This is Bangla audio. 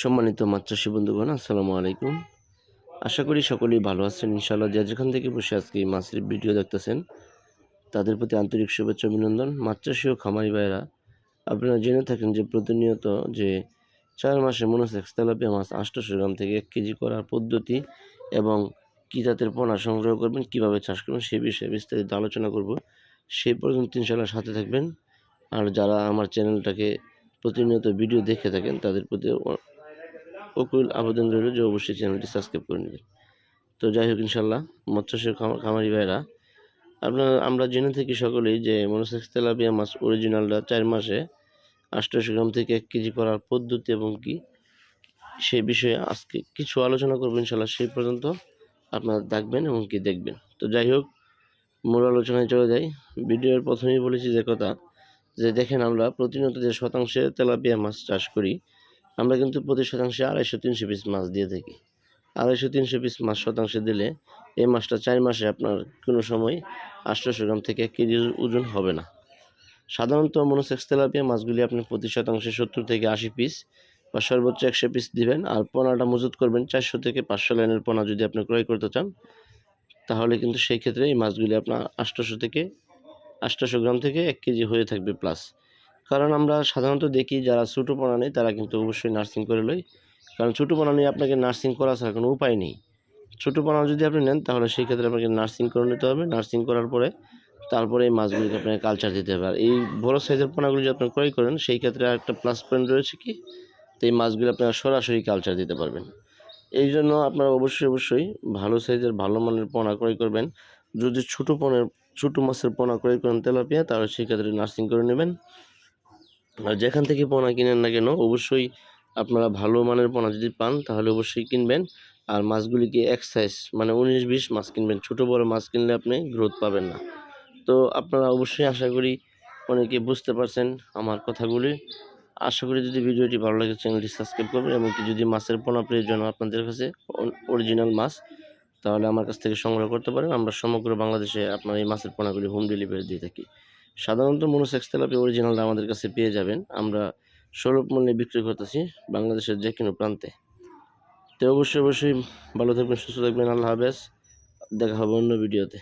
সম্মানিত মাছ চাষি বন্ধুগণ, আসসালামু আলাইকুম। আশা করি সকলেই ভালো আছেন, ইনশাআল্লাহ। যে যেখান থেকে বসে আজকে এই মাছের ভিডিও দেখতেছেন, তাদের প্রতি আন্তরিক শুভেচ্ছা, অভিনন্দন। মাছ ও খামারি ভাইয়েরা, আপনারা জেনে থাকেন যে প্রতিনিয়ত যে চার মাসে মনোসেক্স তেলাপিয়া মাছ আটশোশো গ্রাম থেকে এক কেজি করার পদ্ধতি এবং কী জাতের পোনা সংগ্রহ করবেন, কীভাবে চাষ করবেন সেই বিষয়ে বিস্তারিত আলোচনা করব। সেই পর্যন্ত ইনশাআল্লাহ সাথে থাকবেন। আর যারা আমার চ্যানেলটাকে প্রতিনিয়ত ভিডিও দেখে থাকেন, তাদের প্রতি অকুল আবেদন রইল, যে অবশ্যই চ্যানেলটি সাবস্ক্রাইব করে নেবেন। তো যাই হোক ইনশাল্লাহ মৎস্য খামারি ভাইরা, আপনারা, আমরা জেনে থাকি সকলেই যে মনোসেক্স তেলাপিয়া মাছ অরিজিনালটা চার মাসে আটশোশো গ্রাম থেকে এক কেজি করার পদ্ধতি এবং কি সেই বিষয়ে আজকে কিছু আলোচনা করব ইনশাল্লাহ সেই পর্যন্ত আপনারা দেখবেন এবং কি দেখবেন। তো যাই হোক, মূল আলোচনায় চলে যাই। ভিডিওর প্রথমেই বলেছি যে কথা, যে দেখেন আমরা প্রতিনিয়ত যে শতাংশে তেলাপিয়া মাছ চাষ করি আমরা কিন্তু প্রতি শতাংশে আড়াইশো, তিনশো পিস মাছ দিয়ে থাকি। আড়াইশো, তিনশো পিস মাছ শতাংশে দিলে এই মাছটা চার মাসে আপনার কোনো সময় আটশোশো গ্রাম থেকে এক কেজি ওজন হবে না। সাধারণত মনোসেক্স তেলাপিয়া মাছগুলি আপনি প্রতি শতাংশে সত্তর থেকে আশি পিস বা সর্বোচ্চ একশো পিস দিবেন আর পোনাটা মজুত করবেন চারশো থেকে পাঁচশো লাইনের পোনা যদি আপনি ক্রয় করতে চান, তাহলে কিন্তু সেই ক্ষেত্রে এই মাছগুলি আপনার আটশোশো থেকে আটশোশো গ্রাম থেকে এক কেজি হয়ে থাকবে প্লাস কারণ আমরা সাধারণত দেখি যারা ছোটো পোনা নেই, তারা কিন্তু অবশ্যই নার্সিং করে লয়। কারণ ছোটো পোনা নিয়ে আপনাকে নার্সিং করা ছাড়া কোনো উপায় নেই। ছোটো পোনা যদি আপনি নেন, তাহলে সেই ক্ষেত্রে আপনাকে নার্সিং করে নিতে হবে। নার্সিং করার পরে তারপরে এই মাছগুলিকে আপনাকে কালচার দিতে হবে। আর এই বড়ো সাইজের পোনাগুলি যদি আপনি ক্রয় করেন, সেই ক্ষেত্রে একটা প্লাস পয়েন্ট রয়েছে কি? তো এই মাছগুলি আপনারা সরাসরি কালচার দিতে পারবেন। এই জন্য আপনারা অবশ্যই অবশ্যই ভালো সাইজের ভালো মানের পোনা ক্রয় করবেন। যদি ছোটো পোনের ছোটো মাছের পোনা ক্রয় করেন তেলাপিয়া, তাহলে সেই ক্ষেত্রে নার্সিং করে নেবেন। যেখান থেকে পোনা কিনেন না কেন, অবশ্যই আপনারা ভালো মানের পোনা যদি পান, তাহলে অবশ্যই কিনবেন। আর মাছগুলিকে এক সাইজ মানে উনিশ বিশ মাছ কিনবেন। ছোটো বড় মাছ কিনলে আপনি গ্রোথ পাবেন না। তো আপনারা অবশ্যই আশা করি অনেকে বুঝতে পারছেন আমার কথাগুলি। আশা করি যদি ভিডিওটি ভালো লাগে, চ্যানেলটি সাবস্ক্রাইব করবেন। এবং যদি মাছের পোনা প্রয়োজন আপনাদের কাছে অরিজিনাল মাছ, তাহলে আমার কাছ থেকে সংগ্রহ করতে পারেন। আমরা সমগ্র বাংলাদেশে আপনার এই মাছের পোনাগুলি হোম ডেলিভারি দিয়ে থাকি। সাধারণত মনোসেক্স তেলাপি অরিজিনালটা আমাদের কাছে পেয়ে যাবেন। আমরা সৌরভ মূল্যে বিক্রি করতেছি বাংলাদেশের যে কোনো প্রান্তে। তো অবশ্যই অবশ্যই ভালো থাকবেন, সুস্থ থাকবেন, আল্লাহ হাফেজ। দেখা হবে অন্য ভিডিওতে।